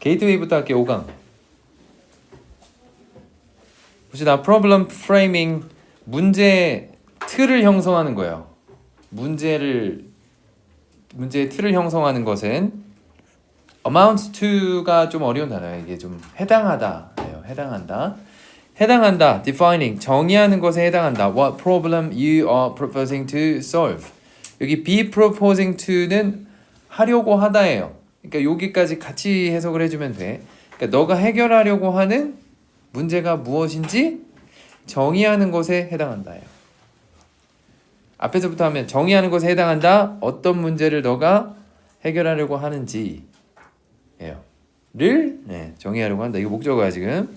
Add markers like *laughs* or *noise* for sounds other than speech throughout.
게이트웨이부터 할게요. 5강. 봅시다. problem framing 문제 틀을 형성하는 거예요. 문제를 문제의 틀을 형성하는 것은 amount to가 좀 어려운 단어예요. 이게 좀 해당하다예요. 해당한다. 해당한다. defining 정의하는 것에 해당한다. What problem you are proposing to solve. 여기 be proposing to는 하려고 하다예요. 그러니까 여기까지 같이 해석을 해주면 돼. 그러니까 너가 해결하려고 하는 문제가 무엇인지 정의하는 것에 해당한다예요. 앞에서부터 하면 정의하는 것에 해당한다. 어떤 문제를 너가 해결하려고 하는지 예요. 를 네, 정의하려고 한다. 이거 목적어야 지금.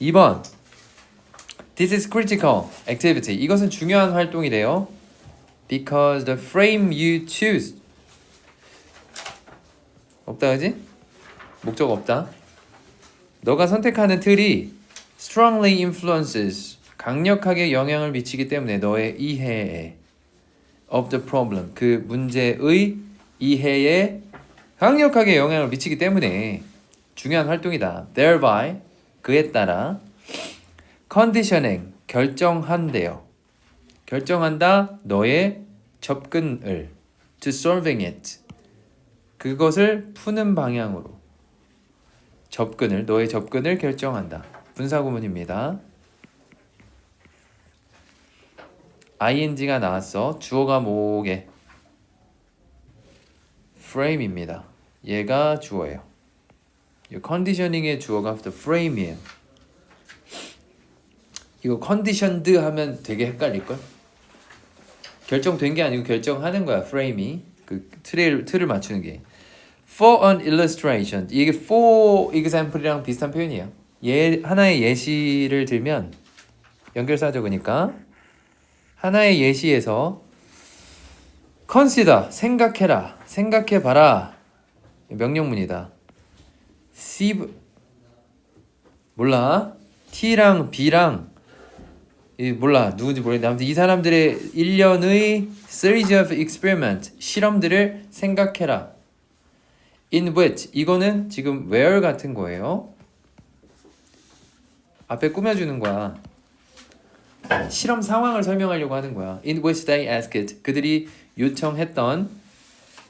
2번 This is critical activity. 이것은 중요한 활동이래요. Because the frame you choose 없다 그지? 목적 없다. 너가 선택하는 틀이 strongly influences 강력하게 영향을 미치기 때문에 너의 이해에 of the problem 그 문제의 이해에 강력하게 영향을 미치기 때문에 중요한 활동이다. thereby 그에 따라 conditioning 결정한대요. 결정한다 너의 접근을 to solving it 그것을 푸는 방향으로 접근을 너의 접근을 결정한다. 분사 구문입니다. ing가 나왔어. 주어가 뭐게? frame입니다. 얘가 주어예요. 이 컨디셔닝의 주어가 the frame이에요. 이거 conditioned 하면 되게 헷갈릴 걸? 결정된 게 아니고 결정하는 거야. frame이 그 틀을 틀을 맞추는 게. For an illustration 이게 for example이랑 비슷한 표현이에요. 예 하나의 예시를 들면 연결사적으니까 하나의 예시에서 consider 생각해라 생각해 봐라 명령문이다. see 몰라 T랑 B랑 이 몰라 누군지 모르겠는데 아무튼 이 사람들의 1년의 series of experiment 실험들을 생각해라. in which 이거는 지금 where 같은 거예요. 앞에 꾸며주는 거야. 실험 상황을 설명하려고 하는 거야. In which they asked 그들이 요청했던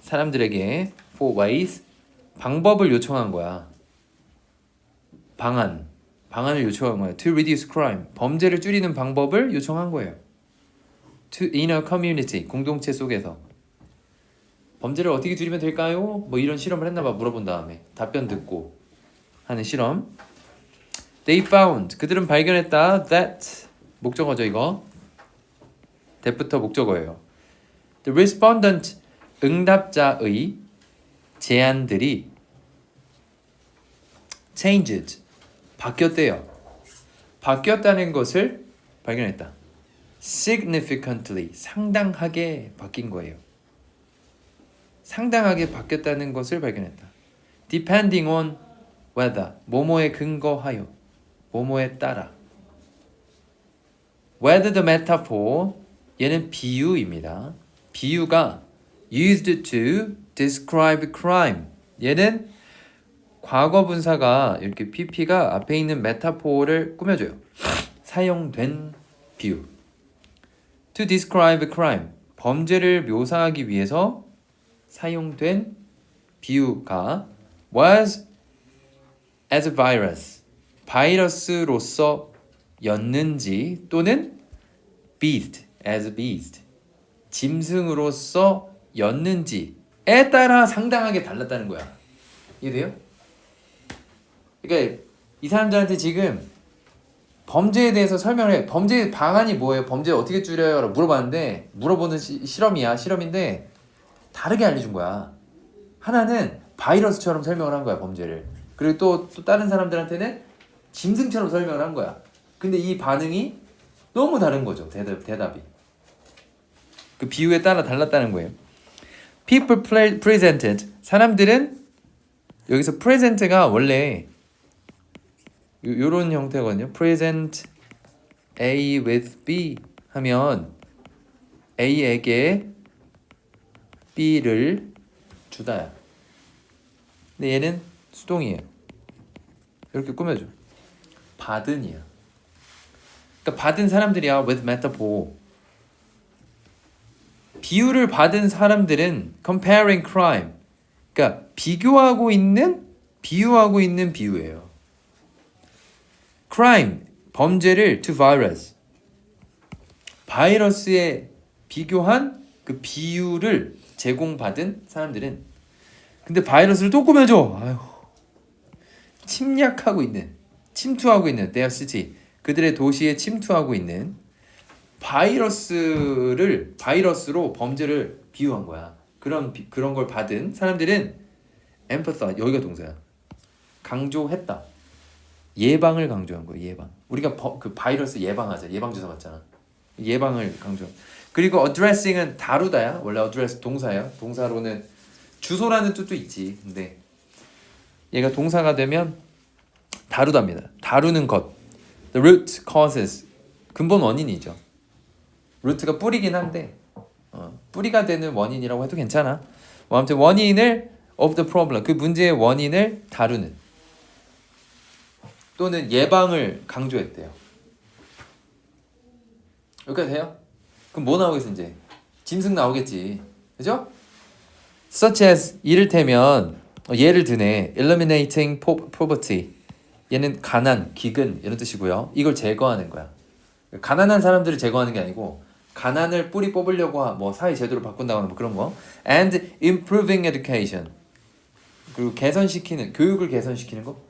사람들에게 for ways 방법을 요청한 거야. 방안 방안을 요청한 거야. To reduce crime 범죄를 줄이는 방법을 요청한 거예요. To in a community 공동체 속에서 범죄를 어떻게 줄이면 될까요? 뭐 이런 실험을 했나 봐 물어본 다음에 답변 듣고 하는 실험. They found 그들은 발견했다 that 목적어죠 이거. that부터 목적어예요. The respondent 응답자의 제안들이 changed 바뀌었대요. 바뀌었다는 것을 발견했다. significantly 상당하게 바뀐 거예요. 상당하게 바뀌었다는 것을 발견했다. depending on whether 뭐뭐에 근거하여 뭐뭐에 따라 whether the metaphor 얘는 비유입니다. 비유가 used to describe crime 얘는 과거 분사가 이렇게 pp가 앞에 있는 메타포를 꾸며줘요. 사용된 비유. To describe crime 범죄를 묘사하기 위해서 사용된 비유가 was as a virus 바이러스로서 였는지 또는 beast as beast 짐승으로서 였는지에 따라 상당하게 달랐다는 거야. 이해돼요? 그러니까 이 사람들한테 지금 범죄에 대해서 설명을 해. 범죄 방안이 뭐예요? 범죄 어떻게 줄여요? 라고 물어봤는데 물어보는 시, 실험이야. 실험인데 다르게 알려준 거야. 하나는 바이러스처럼 설명을 한 거야 범죄를. 그리고 또, 또 다른 사람들한테는 짐승처럼 설명을 한 거야. 근데 이 반응이 너무 다른 거죠. 대답, 대답이. 그 비유에 따라 달랐다는 거예요. People presented. 사람들은 여기서 present가 원래 요, 요런 형태거든요. present A with B 하면 A에게 B를 주다야. 근데 얘는 수동이에요. 이렇게 꾸며줘. 받은이야. 그러니까 받은 사람들이야 with metaphor. 비유를 받은 사람들은 comparing crime. 그러니까 비교하고 있는 비유하고 있는 비유예요. Crime 범죄를 to virus. 바이러스에 비교한 그 비유를 제공받은 사람들은 근데 바이러스를 또 꾸며줘. 아유. 침략하고 있는 침투하고 있는 their city 그들의 도시에 침투하고 있는 바이러스를 바이러스로 범죄를 비유한 거야. 그런 비- 그런 걸 받은 사람들은 empathize 여기가 동사야. 강조했다. 예방을 강조한 거예요. 예방. 우리가 버, 그 바이러스 예방하자. 예방 주사 맞잖아. 예방을 강조. 그리고 addressing은 다루다야. 원래 address 동사야. 동사로는 주소라는 뜻도 있지. 근데 얘가 동사가 되면 다루답니다. 다루는 것. The root causes 근본 원인이죠. 루트가 뿌리긴 한데 어, 뿌리가 되는 원인이라고 해도 괜찮아. 뭐 아무튼 원인을 of the problem 그 문제의 원인을 다루는 또는 예방을 강조했대요. 여기까지 돼요? 그럼 뭐 나오겠어 이제? 짐승 나오겠지. 그죠? such as 이를테면 어, 예를 드네 eliminating po- poverty 얘는 가난, 기근 이런 뜻이고요. 이걸 제거하는 거야. 가난한 사람들을 제거하는 게 아니고 가난을 뿌리 뽑으려고 하- 뭐 사회 제도를 바꾼다거나 뭐 그런 거. and improving education 그리고 개선시키는 교육을 개선시키는 거.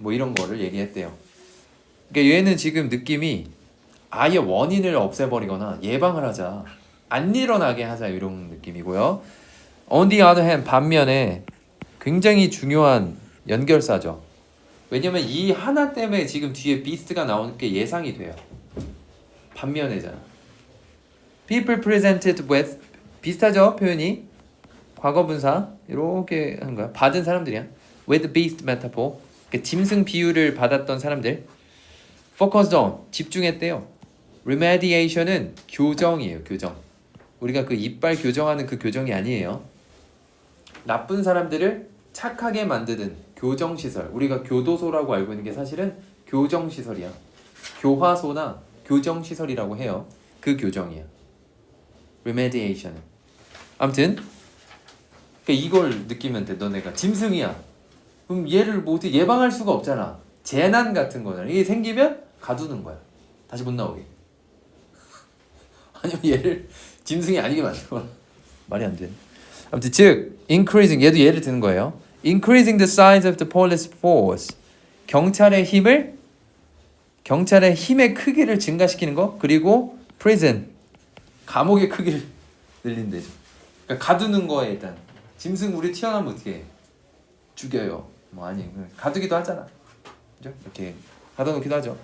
뭐 이런 거를 얘기했대요. 그러니까 얘는 지금 느낌이 아예 원인을 없애버리거나 예방을 하자. 안 일어나게 하자 이런 느낌이고요. On the other hand 반면에 굉장히 중요한 연결사죠. 왜냐면 이 하나 때문에 지금 뒤에 비스트가 나오는 게 예상이 돼요. 반면에잖아. People presented with 비슷하죠 표현이 과거 분사 이렇게 하는 거야. 받은 사람들이야. With beast metaphor 그 짐승 비유를 받았던 사람들. Focused on 집중했대요. Remediation은 교정이에요. 교정. 우리가 그 이빨 교정하는 그 교정이 아니에요. 나쁜 사람들을 착하게 만드는 교정 시설. 우리가 교도소라고 알고 있는 게 사실은 교정 시설이야. 교화소나 교정 시설이라고 해요. 그 교정이야. remediation. 아무튼 그러니까 이걸 느끼면 돼. 너네가 짐승이야. 그럼 얘를 뭐 어떻게 예방할 수가 없잖아. 재난 같은 거잖아. 이게 생기면 가두는 거야. 다시 못 나오게. *laughs* 아니면 얘를 짐승이 아니게 만들어. 말이 안 돼. 아무튼 즉 increasing 얘도 예를 드는 거예요. increasing the size of the police force 경찰의 힘을 경찰의 힘의 크기를 증가시키는 거 그리고 prison 감옥의 크기를 *laughs* 늘린대죠. 그러니까 가두는 거에 일단 짐승 우리 튀어나오면 어떻게 해? 죽여요. 뭐 아니 가두기도 하잖아. 그죠? 이렇게 가둬놓기도 하죠.